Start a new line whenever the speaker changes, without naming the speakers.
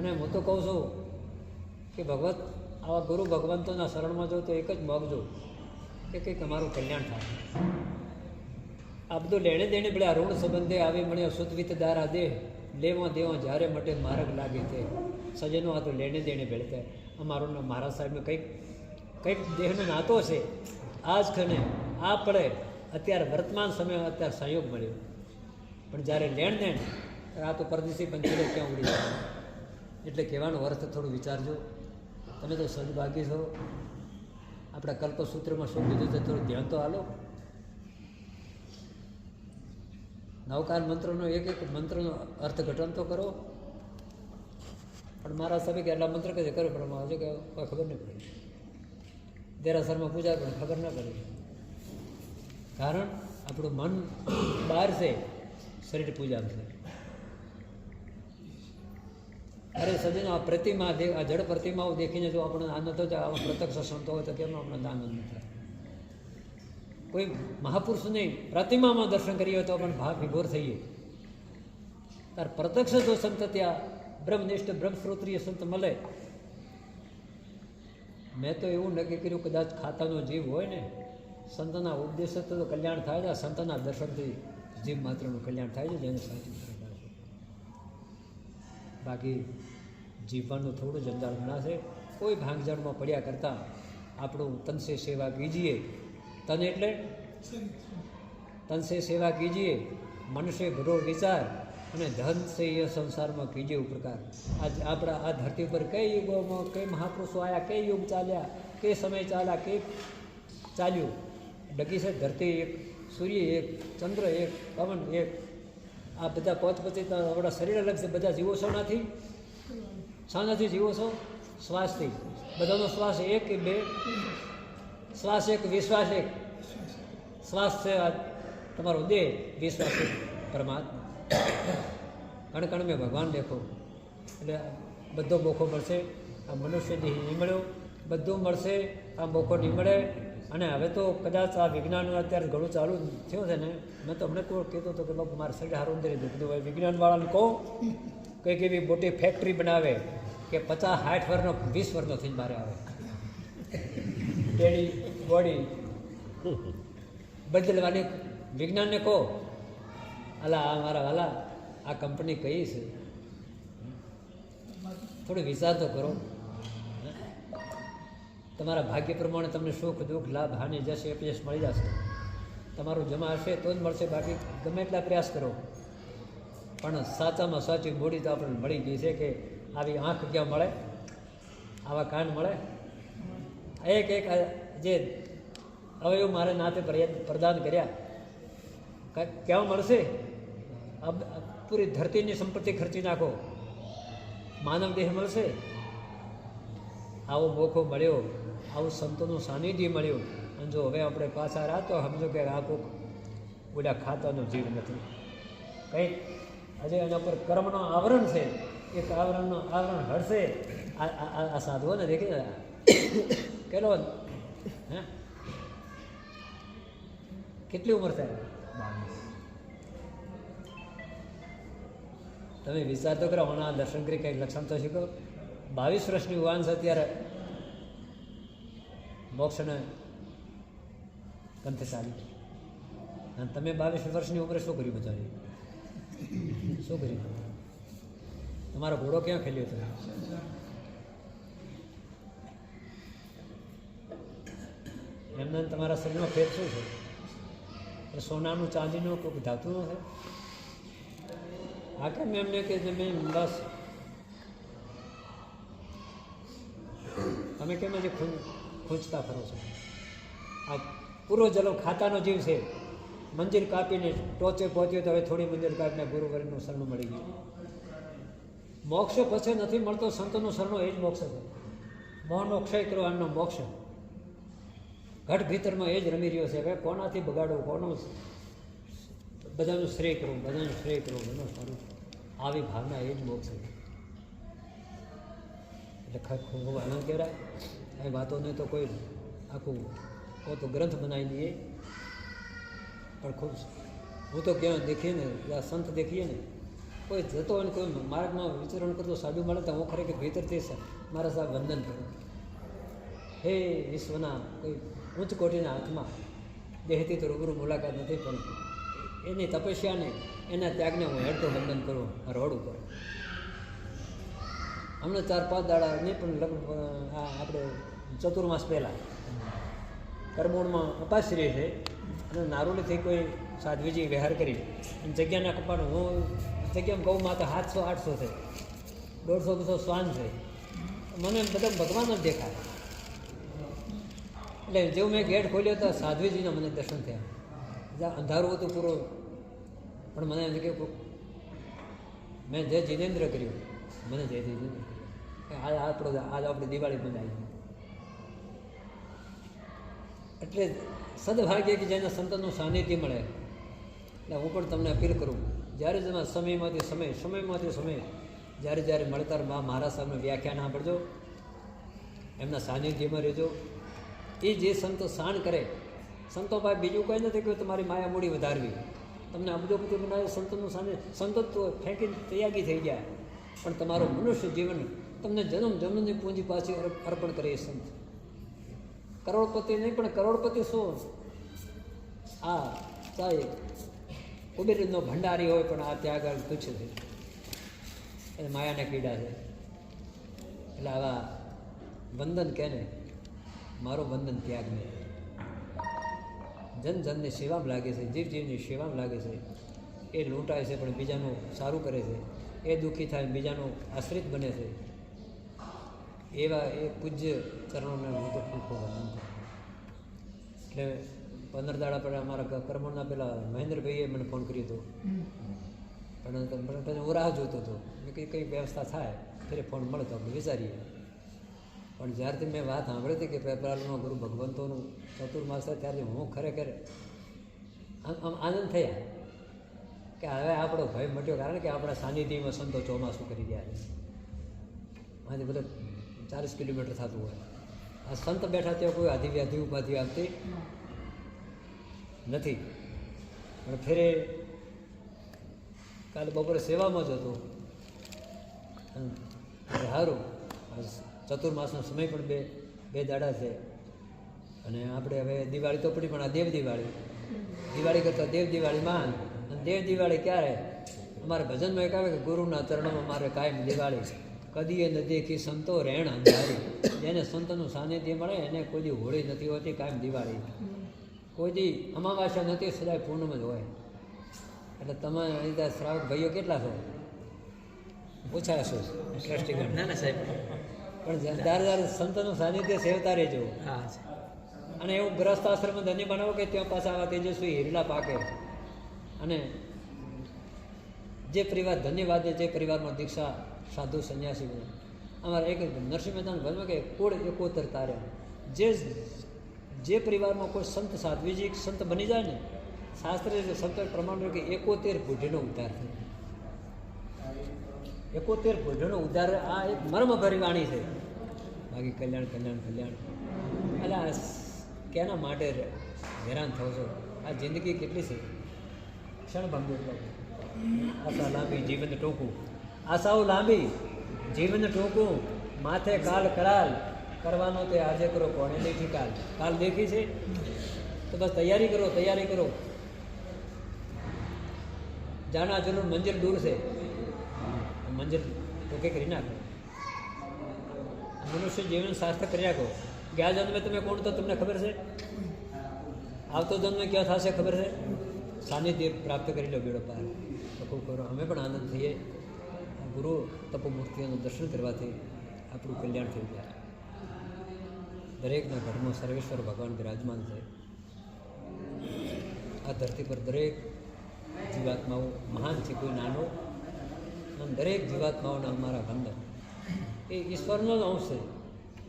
અને હું તો કહું છું કે ભગવત, આવા ગુરુ ભગવંતોના શરણમાં જો તો એક જ માગજો કે કંઈક અમારું કલ્યાણ થાય. આ બધું લેણે દેણે પડ્યા ઋણ સંબંધે આવી મળ્યો સુતવિત દારા દેહ, લેવા દેવા જ્યારે મટે માર્ગ લાગે તે. સજનો આ તો લેણે દેણે ભેળતે. અમારો મહારાજ સાહેબને કંઈક કંઈક દેહનો નાતો છે. આજ ખને આ પડે અત્યારે વર્તમાન સમયમાં અત્યારે સંયોગ મળ્યો. પણ જ્યારે લેણ દેણ ત્યારે આ તો પરદેશી પંચીલો ક્યાં ઉડી જાય? એટલે કહેવાનો અર્થ થોડું વિચારજો. તમે તો સદભાગી છો. આપણા કલ્પસૂત્રમાં શું કીધું છે થોડું ધ્યાન તો હાલો નવકાર મંત્રનો એક એક મંત્રનો અર્થઘટન તો કરો. પણ મારા સમય કે એટલા મંત્ર કે કરો પણ હજુ કે ખબર નહીં પડી. દેરાસરમાં પૂજા પણ ખબર ના પડી. કારણ આપણું મન બહાર છે, શરીર પૂજા છે અરે સજ્જનો, આ પ્રતિમા આ જળ પ્રતિમાઓ દેખીને જો આપણને આનંદ થાય આવા પ્રત્યક્ષ સંતો હોય તો કેમ આપણને આનંદ ન થાય. કોઈ મહાપુરુષની પ્રતિમામાં દર્શન કરીએ તો પણ ભાવ વિભોર થઈએ. તાર પ્રત્યક્ષ જો સંત ત્યાં બ્રહ્મનિષ્ઠ બ્રહ્મશ્રોત્રીય સંત મળે. મેં તો એવું નક્કી કર્યું, કદાચ ખાતાનો જીવ હોય ને, સંતના ઉપદેશ તો કલ્યાણ થાય છે સંતના દર્શનથી જીવ માત્રનું કલ્યાણ થાય છે જેને સાચું બાકી જીવવાનું થોડું જંજાળ ગણાશે. કોઈ ભાંગજાળમાં પડ્યા કરતાં આપણું તનસે સેવા કીજીએ. તન એટલે? તનસે સેવા કીજીએ. મનુષ્ય ભરો વિચાર અને ધન છે એ સંસારમાં કીજે ઉપકાર આજ આપણા આ ધરતી પર કઈ યુગોમાં કઈ મહાપુરુષો આવ્યા કઈ યુગ ચાલ્યા, કઈ સમય ચાલ્યા, કઈ ચાલ્યું? ડગી છે ધરતી એક, સૂર્ય એક, ચંદ્ર એક, પવન એક આ બધા પોત પછી આપણા શરીર અલગ છે, બધા જીવો છો નથી? શાનાથી જીવો છો? શ્વાસથી. બધાનો શ્વાસ એક કે બે? શ્વાસ એક, વિશ્વાસ એક? શ્વાસ છે આ તમારો દેહ, વિશ્વાસ એક, પરમાત્મા. કણ કણ મેં ભગવાન દેખો. એટલે બધો બોખો મળશે, આ મનુષ્ય દેહ નહીં મળ્યો બધું મળશે, આ બોખો નહીં મળે અને હવે તો કદાચ આ વિજ્ઞાન અત્યારે ઘણું ચાલુ થયું છે ને, મેં તો હમણાં કોઈ કહેતો હતો કે બાપુ, મારે શરીર હારું અંદર દુખતું હોય વિજ્ઞાનવાળાને કહો કંઈક એવી મોટી ફેક્ટરી બનાવે કે પચાસ સાઠ વર્ષનો, વીસ વર્ષનો થઈને મારે આવે. ટેડી બોડી બદલવાની. વિજ્ઞાનને કહો, અલા, આ મારા વાલા, આ કંપની કઈ છે? થોડું વિચાર તો કરો. તમારા ભાગ્ય પ્રમાણે તમને સુખ, દુઃખ, લાભ, હાનિ, જશે, અપયશ મળી જશે. તમારું જમા હશે તો જ મળશે. બાકી ગમે એટલા પ્રયાસ કરો. પણ સાચામાં સાચી મૂડી તો આપણને મળી ગઈ છે કે આવી આંખ ક્યાં મળે? આવા કાન મળે? એક એક જે અવયવ મારે નાતે પ્રદાન કર્યા. ક્યાં મળશે? પૂરી ધરતીની સંપત્તિ ખર્ચી નાખો. માનવ દેહ મળશે? આવો મોકો મળ્યો આવું સંતોનું સાનિધ્ય મળ્યું. અને જો હવે આપણે પાછા રાતો સમજો કે આ કોક બધા ખાતાનો જીવ નથી. કંઈક આજે એના પર કર્મનો આવરણ છે. એક આવરણનો આવરણ હડશે આ આ- આ આ સાધુઓને દેખી કેટલો હે? કેટલી ઉંમર થાય? તમે વિચાર તો કરો હમણાં દર્શન કરી કંઈક લક્ષણ તો શીખો. બાવીસ વર્ષની યુવાન અત્યારે. મોક્ષને કંથે ચાલી અને તમે બાવીસ વર્ષની ઉંમરે શું કર્યું બધાએ શું કર્યું? તમારો ઘોડો ક્યાં ખેલ્યો હતો? એમને તમારા શરીરનો ફેર શું છે? એ સોનાનું ચાંદીનું કોઈ ધાતુનું છે? આ કેમ એમને કે તમે બસ તમે કેમ જે ખૂંચતા ફરો છો? આ પૂરો જલો ખાતાનો જીવ છે. મંદિર કાપીને ટોચે પહોંચ્યો તો હવે થોડી મંજિર કાપીને ગુરુવરનું શરણું મળી ગયું. મોક્ષ પછી નથી મળતો, સંતનું શરણો એ જ મોક્ષ છે. મોહનો ક્ષય કરવાનો મોક્ષ. ઘટ ભીતરમાં એ જ રમી રહ્યો છે. કે કોનાથી બગાડવું? કોનું બધાનું શ્રેય કરવું, બધાનું શ્રેય કરવું, બધાનું સારું આવી ભાવના એ જ મોક્ષ છે. એટલે ખરેખર ખૂબ આનંદ કહેવાય. એ વાતોને તો કોઈ આખું કો તો ગ્રંથ બનાવી દઈએ. પણ ખૂબ હું તો ક્યાં દેખીએ ને સંત દેખીએ ને, કોઈ જતો હોય ને કોઈ માર્ગમાં વિચરણ કરતો સાધુ મળે તો હું ખરેખર ભીતરથી સ- મારા સાહેબ વંદન કરું. હે વિશ્વના કોઈ ઉચ્ચ કોટીના હાથમાં દેહથી તો રૂબરૂ મુલાકાત નથી, પણ એની તપસ્યાને, એના ત્યાગને હું હેડતો વંદન કરું રોડ ઉપર. હમણાં ચાર પાંચ દાડા નહીં, પણ લગ્ન આ આપણે ચતુર્માસ પહેલાં. કરમોણમાં અપાશ્રી છે. અને નારોલીથી કોઈ સાધ્વીજી વિહાર કરી, અને જગ્યાના કપાટ હું જગ્યામાં કહું માતા સાતસો, આઠસો છે. દોઢસો બસો શ્વાન છે. મને બધા ભગવાન જ દેખાય. એટલે જેવું મેં ગેટ ખોલ્યો તો સાધ્વીજીના મને દર્શન થયા. અંધારું હતું પૂરો. પણ મને એમ કે, મેં જે જીનેન્દ્ર કર્યું મને જય થઈ કે આજ આપણો આજ આપણે દિવાળી બનાવી એટલે સદભાગ્ય કે જેના સંતનું સાનિધ્ય મળે. એટલે હું પણ તમને અપીલ કરું, જ્યારે તમે સમયમાંથી સમય સમયમાંથી સમય જ્યારે જ્યારે મળતા મા મહારાજ સાહેબને વ્યાખ્યાન સાંભળજો એમના સાનિધ્યમાં રહેજો. એ જે સંતો શાન કરે, સંતો ભાઈ બીજું કંઈ નથી કે તમારી માયા મૂડી વધારવી. તમને અબજોપતિ બનાવે, સંતોનું સાને સંતો ફેંકીને તૈયાગી થઈ ગયા. પણ તમારું મનુષ્ય જીવન તમને જન્મ જન્મની પૂંજી પાછી અર્પ- અર્પણ કરે એ સંત. કરોડપતિ નહીં, પણ કરોડપતિ શું? આ ચાહે કુબેરનો ભંડારી હોય, પણ આ ત્યાં આગળ તુચ્છ છે. એ માયાના કીડા છે. એટલે આવા વંદન કે ને મારું વંદન ત્યાગ નહીં. જન જનની સેવામાં લાગે છે જીવ જીવની સેવામાં લાગે છે. એ લૂંટાય છે, પણ બીજાનું સારું કરે છે. એ દુઃખી થાય બીજાનું આશ્રિત બને છે. એવા એ પૂજ્ય ચરણોને હું તો ખૂબ ખૂબ આનંદ એટલે પંદર દાડા પહેલાં અમારા કર્મણના પહેલાં મહેન્દ્રભાઈએ મને ફોન કર્યો હતો. પણ પછી હું રાહ જોતો હતો. મેં કંઈ કંઈ વ્યવસ્થા થાય, ફેરે ફોન મળે તો આપણે વિચારીએ. પણ જ્યારથી મેં વાત સાંભળી હતી કે પેપરાલનો ગુરુ ભગવંતોનું ચતુર્માસ ત્યારથી હું ખરેખર આમ આનંદ થયા. કે હવે આપણો ભય મટ્યો કારણ કે આપણા સાનિધ્યમાં સંતો ચોમાસું કરી ગયા છે. આજે બધા ચાલીસ કિલોમીટર થતું હોય. આ સંત બેઠા ત્યાં કોઈ આધી વ્યાધિ ઉપાધિ આવતી નથી. પણ ફેરે કાલે બપોરે સેવામાં જ હતો. સારું ચતુર્માસનો સમય પણ બે બે દાડા છે. અને આપણે હવે દિવાળી તો પડી પણ આ દેવ દિવાળી. દિવાળી કરતાં દેવ દિવાળી મહાન. અને દેવ દિવાળી ક્યારે? અમારે ભજનમાં એક આવે કે ગુરુના ચરણોમાં મારે કાયમ દિવાળી કદીએ ન દેખી સંતો રેણ અંધારી. જેને સંતનું સાનિધ્ય મળે એને કોઈ દી હોળી નથી હોતી કાયમ દિવાળી. કોઈ દી અમાવાસ્યા નથી સદાય પૂર્ણમ જ હોય. એટલે તમે અહીં ત્યાં શ્રાવક ભાઈઓ કેટલા છો? પૂછાય છો. ટ્રસ્ટીગણ
ના ના સાહેબ.
પણ ધારે ધારે સંતનું સાનિધ્ય સેવતા રહેજો.
હા
અને એવું ગ્રસ્ત આશ્રમ ધન્ય બનાવો કે ત્યાં પાછા આવા તેજસ્વી હિરલા પાકે. અને જે પરિવાર, ધન્યવાદ જે પરિવારમાં દીક્ષા, સાધુ, સંન્યાસી બને અમારા એક નરસિંહ મહેતાનું ભજમાં કે કુળ એકોતર તારે. જે જે પરિવારમાં કોઈ સંત સાધ્વીજી સંત બની જાય ને, શાસ્ત્ર સંત પ્રમાણ કે એકોતેર પેઢીનો ઉદ્ધાર થાય. એકોતેર પેઢીનો ઉદ્ધાર, આ એક મર્મભરી વાણી છે. બાકી કલ્યાણ કલ્યાણ કલ્યાણ. એટલે આ કેના માટે હેરાન થવું છો? આ જિંદગી કેટલી છે? ક્ષણભંગુર આશા લાંબી, જીવન ટોકું. આશાઓ લાંબી, જીવન ટોકું. માથે કાલ કરાલ. કરવાનો તે આજે કરો કોણે દેખી કાલ? કાલ દેખી છે? તો બસ તૈયારી કરો તૈયારી કરો. જાણા જરૂર મંજિલ દૂર છે. મંજિલ ટોકે કરી નાખો. મનુષ્ય જીવન સાર્થક કરી નાખો ગયા જન્મે તમે કોણ તો તમને ખબર છે? આવતો જન્મે ક્યાં થશે ખબર છે? સાનિધ્ય પ્રાપ્ત કરી લો બેડો પાર તો ખૂબ અમે પણ આનંદ થઈએ. ગુરુ તપમૂર્તિઓનું દર્શન કરવાથી આપણું કલ્યાણ થઈ જાય દરેકના ઘરમાં સર્વેશ્વર ભગવાન બિરાજમાન છે. આ ધરતી પર દરેક જીવાત્માઓ મહાન છે. કોઈ નાનો અને દરેક જીવાત્માઓના અમારા વંદન. એ ઈશ્વરનો જ અંશ છે.